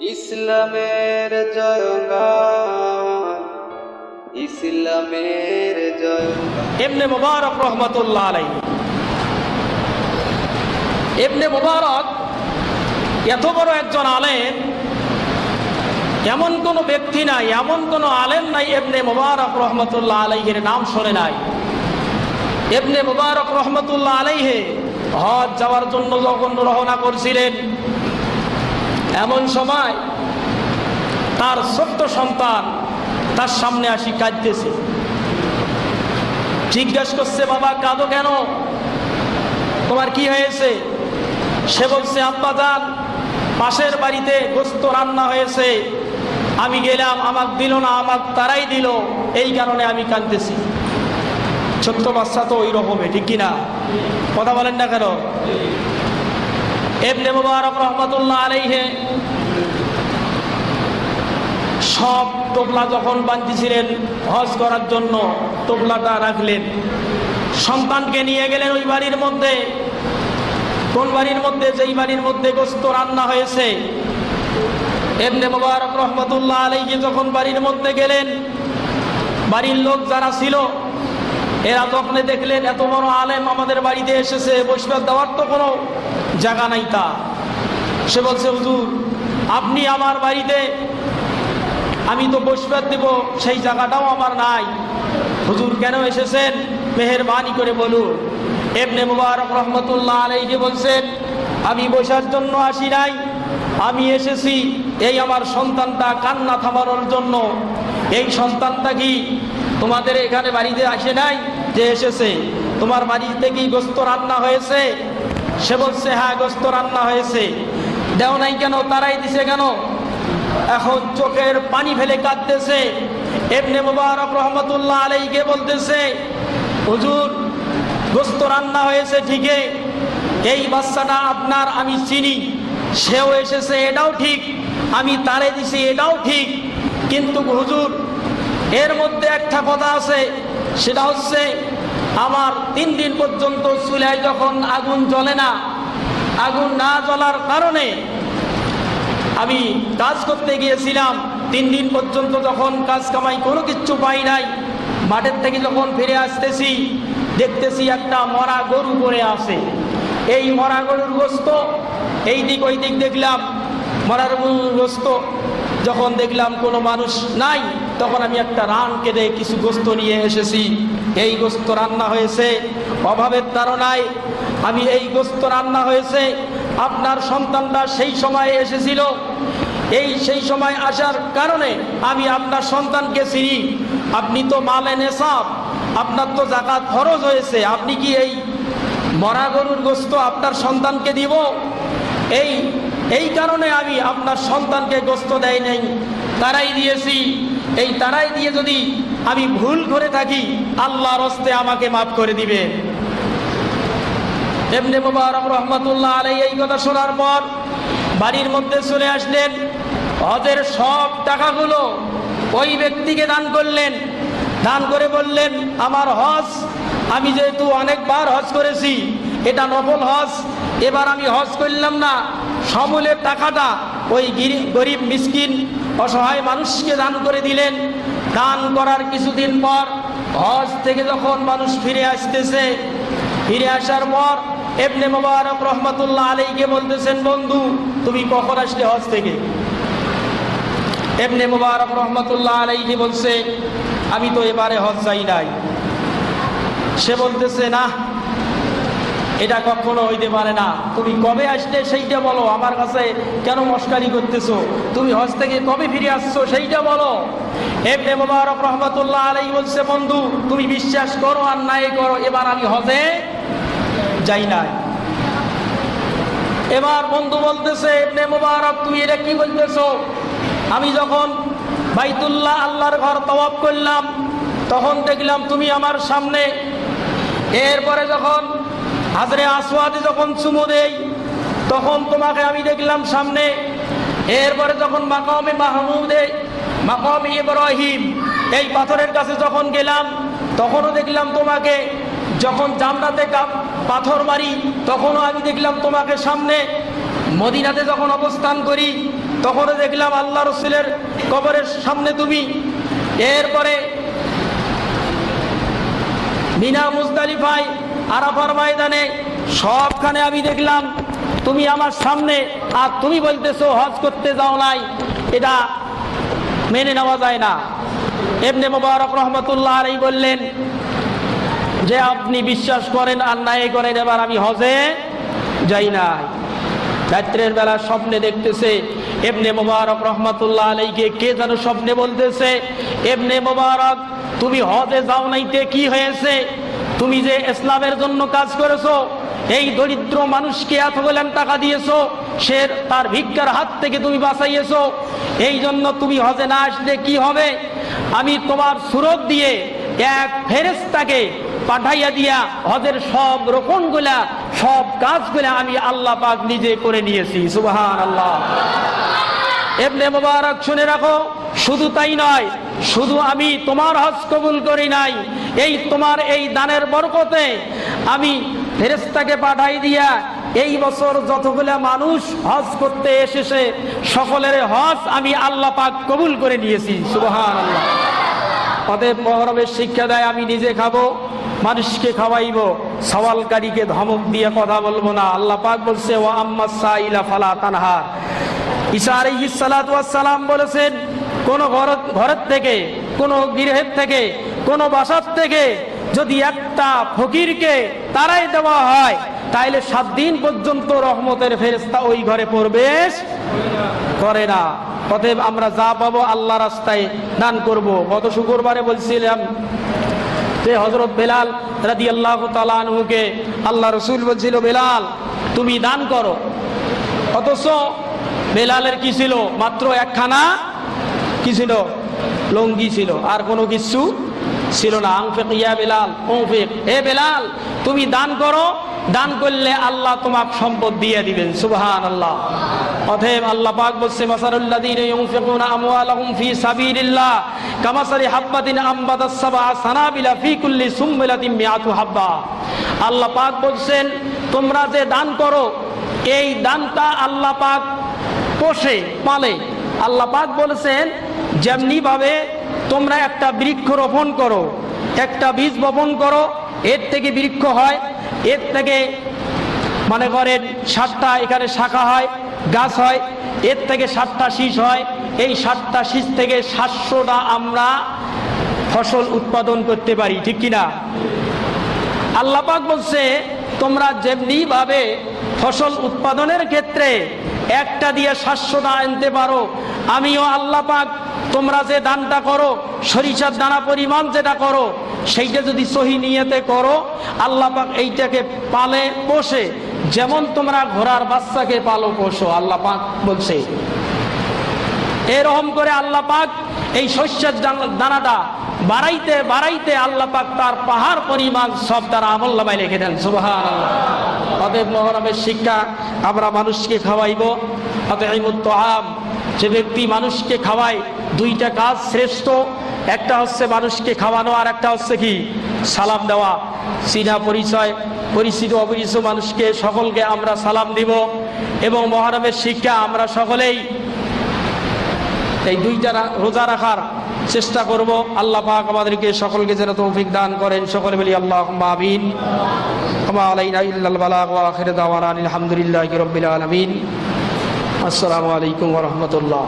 ইসলামের জয়গান ইসলামের জয়গান। এমনে মুবারক রহমতুল্লাহ আলাই এমনে মুবারক এত বড় একজন আলেম, এমন কোনো ব্যক্তি নাই, এমন কোনো আলেম নাই এমনি মুবারক রহমতুল্লাহ আলাইহের নাম শোনে নাই। এমনি মুবারক রহমতুল্লাহ আলাইহে হজ যাওয়ার জন্য যখন রওনা করছিলেন এমন সময় তার ছোট্ট সন্তান তার সামনে আসি কাঁদতেছে। জিজ্ঞেস করছে, বাবা, কাঁদো কেন? তোমার কি হয়েছে? সে বলছে, আব্বা যান পাশের বাড়িতে গোস্ত রান্না হয়েছে। আমি গেলাম, আমাক দিল না, আমাক তারাই দিল। এই কারণে আমি কাঁদতেছি। ছোট্ট বাচ্চা তো ওই রকমই, ঠিক কিনা? কথা বলেন না কেন? এবনে মুবারক রহমতুল্লাহ আলাইহে সব টোপলা যখন বাঁধতেছিলেন হজ করার জন্য টোপলাটা রাখলেন। সন্তানকে নিয়ে গেলেন ওই বাড়ির মধ্যে। কোন বাড়ির মধ্যে? যেই বাড়ির মধ্যে গোস্ত রান্না হয়েছে। এমনি মোবারক রহমতুল্লাহ আলাইকে যখন বাড়ির মধ্যে গেলেন, বাড়ির লোক যারা ছিল এরা তখন দেখলেন, এত বড় আলেম আমাদের বাড়িতে এসেছে বৈষ্ণব দেওয়ার তো কোনো জায়গা নাই তা। সে বলছে, হুজুর, আপনি আমার বাড়িতে, আমি তো বৈষ্ণব দেব, সেই জায়গাটাও আমার নাই। হুজুর, কেন এসেছেন? মেহরবানি করে বলুন। এমনি মুবারক রহমতুল্লাহ আলাইকে বলছেন, আমি বসার জন্য আসি নাই, আমি এসেছি, এই আমার সন্তানটা কান্না থামানোর জন্য। এই সন্তানটা কি তোমাদের এখানে বাড়িতে আসে নাই যে এসেছে। তোমার বাড়িতে কি গোস্ত রান্না হয়েছে। সে বলছে হ্যাঁ গোস্ত রান্না হয়েছে। দেও নাই কেন? তারাই দিছে কেন? এখন চোখের পানি ফেলে কাঁদতেছে। এমনি মুবারক রহমতুল্লাহ আলাইকে বলতেছে, হুজুর, গোস্ত রান্না হয়েছে ঠিকই। এই বাচ্চাটা আপনার আমি চিনি। সেও এসেছে, এটাও ঠিক। আমি তারে দিছি, এটাও ঠিক। কিন্তু হুজুর এর মধ্যে একটা কথা আছে, সেটা হচ্ছে আমার তিন দিন পর্যন্ত চুলায় যখন আগুন জ্বলে না, আগুন না জ্বলার কারণে আমি কাজ করতে গিয়েছিলাম। তিন দিন পর্যন্ত যখন কাজ কামাই কোনো কিচ্ছু পাই নাই, মাঠের থেকে যখন ফিরে আসতেছি, দেখতেছি একটা মরা গরু পরে আছে। এই মরা গরুর গোস্ত, এই দিক ওই দিক দেখলাম, মরার গরুর গোস্ত, যখন দেখলাম কোনো মানুষ নাই তখন আমি একটা রান কেটে কিছু গোস্ত নিয়ে এসেছি। এই গোস্ত রান্না হয়েছে, অভাবের তারণায় আমি এই গোস্ত রান্না হয়েছে, আপনার সন্তানটা সেই সময়ে এসেছিল। এই সেই সময় আসার কারণে আমি আপনার সন্তানকে চিনি। আপনি তো মালে নেশাব, আপনার তো জাকাত খরচ হয়েছে, আপনি কি এই মরা গরুর গোস্ত আপনার সন্তানকে দিব? এই এই কারণে আমি আপনার সন্তানকে গোস্ত দেয় নাই, তারাই দিয়েছি। এই তারাই দিয়ে যদি আমি ভুল করে থাকি, আল্লাহর হস্তে আমাকে মাফ করে দিবে। এমনি মুবারক রহমতুল্লাহ আলাই এই কথা শোনার পর বাড়ির মধ্যে চলে আসলেন। হজের সব টাকাগুলো ওই ব্যক্তিকে দান করলেন। দান করে বললেন, আমার হজ, আমি যেহেতু অনেকবার হজ করেছি, এটা নফল হজ, এবার আমি হজ করলাম না। সমূলের টাকাটা ওই গিরি- গরিব মিসকিন অসহায় মানুষকে দান করে দিলেন। দান করার কিছুদিন পর হজ থেকে যখন মানুষ ফিরে আসতেছে, ফিরে আসার পর এমনি মোবারক রহমতুল্লাহ আলীকে বলতেছেন, বন্ধু, তুমি কখন আসলে হজ থেকে? এমনি মোবারক রহমতুল্লাহ আলাইকে বলছে, আমি তো এবারে হজ যাই নাই। সে বলতেছে না এটা কখনো হইতে পারে না। তুমি কবে আসলে সেইটা বলো, আমার কাছে কেন মস্কারি করতেছো? তুমি হজ থেকে কবে ফিরে আসছো সেইটা বলো। এমনি মোবারক রহমতুল্লাহ আলাই বলছে, বন্ধু, তুমি বিশ্বাস করো আর নাই করো, এবার আমি হজে যাই নাই। এবার বন্ধু বলতেছে, এমনি মোবারক, তুমি এটা কি বলতেছো? আমি যখন বাইতুল্লাহ আল্লাহর ঘর তওয়াব করলাম, তখন দেখলাম তুমি আমার সামনে। এরপরে যখন হাজরে আসওয়াদে যখন চুমু দেই তখন তোমাকে আমি দেখলাম সামনে। এরপরে যখন মাকামে মাহমুদে মাকামে ইব্রাহিম, এই পাথরের কাছে যখন গেলাম, তখনও দেখলাম তোমাকে। যখন জামরাতে পাথর মারি, তখনও আমি দেখলাম তোমাকে সামনে। মদিনাতে যখন অবস্থান করি, তখনও দেখলাম আল্লাহ রসুলের কবরের সামনে তুমি। এরপরে মিনা মুজদালিফায় আরাফার ময়দানে সবখানে আমি দেখলাম, তুমি আমার সামনে আর তুমি বলতেছো, হজ করতে যাও নাই। এটা মেনে নেওয়া যায় না। এমনি মোবারক রহমতুল্লাহ আলাই বললেন, যে আপনি বিশ্বাস করেন আর নাই করেন, এবার আমি হজে যাই নাই। রাত্রের বেলা স্বপ্নে দেখতেছে এমনি মোবারক রহমতুল্লাহ আলাইকে কে যেন স্বপ্নে বলতেছে এমনি মোবারক, তুমি হজে যাও নাইতে কি হয়েছে? তুমি যে ইসলামের জন্য কাজ করেছ, এই দরিদ্র মানুষকে এতগুলো টাকা দিয়েছ, সে তার ভিক্ষার হাত থেকে তুমি বাঁচাইয়েছো। এই জন্য তুমি হজে না আসলে কি হবে? আমি তোমার সুরত দিয়ে এক ফেরেস্তাকে পাঠাইয়া দিয়া হজের সব রোপণগুলা, সব কাজগুলা আমি আল্লাহ পাক নিজে করে নিয়েছি। সুবাহান আল্লাহ এমনি মোবারক শুনে রাখো, শুধু তাই নয়, শুধু আমি তোমার হজ কবুল করি নাই এই তোমার এই দানের বরকতে আমি ফেরেস্তাকে পাঠাই দিয়া এই বছর যতগুলা মানুষ হজ করতে এসেছে, সকলের হজ আমি আল্লাহ পাক কবুল করে নিয়েছি। সুবহান আল্লাহ অতএব মহরমের শিক্ষা দেয়, আমি নিজে খাব, মানুষকে খাওয়াইব, সওয়ালকারীকে ধমক দিয়ে কথা বলব না। আল্লাহ পাক বলছে ও আম্মা সাইলা ফালা তানহার ঈসা আলাইহিস সালাম বলেছেন, কোন ঘর ঘরের থেকে, কোন গৃহের থেকে কোন বাসার থেকে যদি একটা ফকিরকে তারাই দেওয়া হয়, তাইলে সাত দিন পর্যন্ত রহমতের ফেরেস্তা ওই ঘরে প্রবেশ করে না। অতএব আমরা যা পাবো আল্লাহ রাস্তায় দান করব। গত শুক্রবারে বলছিলাম যে হজরত বেলাল রাদি আল্লাহ তালুকে আল্লাহ রসুল বলছিল, বেলাল, তুমি দান করো। অথচ বেলালের কি ছিল? মাত্র একখানা কি ছিল? লঙ্গি ছিল। আর কোনো কিছু ছিল না। ইয়া বেলাল বেলাল, তুমি দান করো। দান করলে আল্লাহ তোমার সম্পদ দিয়ে দিবেন। সুবহান আল্লাহ অতএব আল্লাহ পাক বলছে, মাসারুল্লাযীনা ইউনফিকুনা আমওয়ালাহুম ফি সাবিলিল্লাহ, কামাসালি হাব্বাতিন আমবাতাস সাবআ সানাবিলা ফি কুল্লি সুমবিলাতিন মিআতু হাব্বা। আল্লাহ পাক বলছেন, তোমরা যে দান করো, এই দানটা আল্লাহ পাক পোষে, পালে। আল্লাহ পাক বলেছেন যেমনি ভাবে তোমরা একটা বৃক্ষ রোপণ করো, একটা বীজ বপন করো, এর থেকে বৃক্ষ হয়, এর থেকে মনে করেন সাতটা এখানে শাখা হয়, গাছ হয়, এর থেকে সাতটা শীষ হয়, এই সাতটা শীষ থেকে সাতশোটা আমরা ফসল উৎপাদন করতে পারি, ঠিক কিনা? আল্লাপাক বলছে, তোমরা যেমনি ভাবে ফসল উৎপাদনের ক্ষেত্রে একটা দিয়ে সাতশোটা আনতে পারো। আমিও আল্লাহ পাক তোমরা যে দানটা করো, সরিষার দানা পরিমাণ যেটা করো, সেইটা যদি সহি নিয়েতে করো, আল্লাহ পাক এইটাকে পালে পোষে। যেমন তোমরা ঘোড়ার বাচ্চাকে পালো পোষো, আল্লাহ পাক বলছে। এরকম করে আল্লাহ পাক এই শস্যের দান- দানাটা বাড়াইতে বাড়াইতে আল্লাহ পাক তার পাহাড় পরিমাণ সব তারা আমল লিখে দেন সুবাহান অতএব মহরমের শিক্ষা আমরা মানুষকে খাওয়াইব। অতএব আম যে ব্যক্তি মানুষকে খাওয়ায়, দুইটা কাজ শ্রেষ্ঠ, একটা হচ্ছে মানুষকে খাওয়ানো আর একটা হচ্ছে কি? সালাম দেওয়া। চিনা পরিচয়, পরিচিত অপরিচিত মানুষকে সকলকে আমরা সালাম দিব এবং মহরমের শিক্ষা আমরা সকলেই এই দুইটা রোজা রাখার চেষ্টা করব, আল্লাহ পাক আমাদেরকে সকলকে যেন তৌফিক দান করেন। সকলে বলি আল্লাহ আমিন। আলহামদুলিল্লাহি রাব্বিল আলামিন। আসসালামু আলাইকুম রাহমাতুল্লাহ।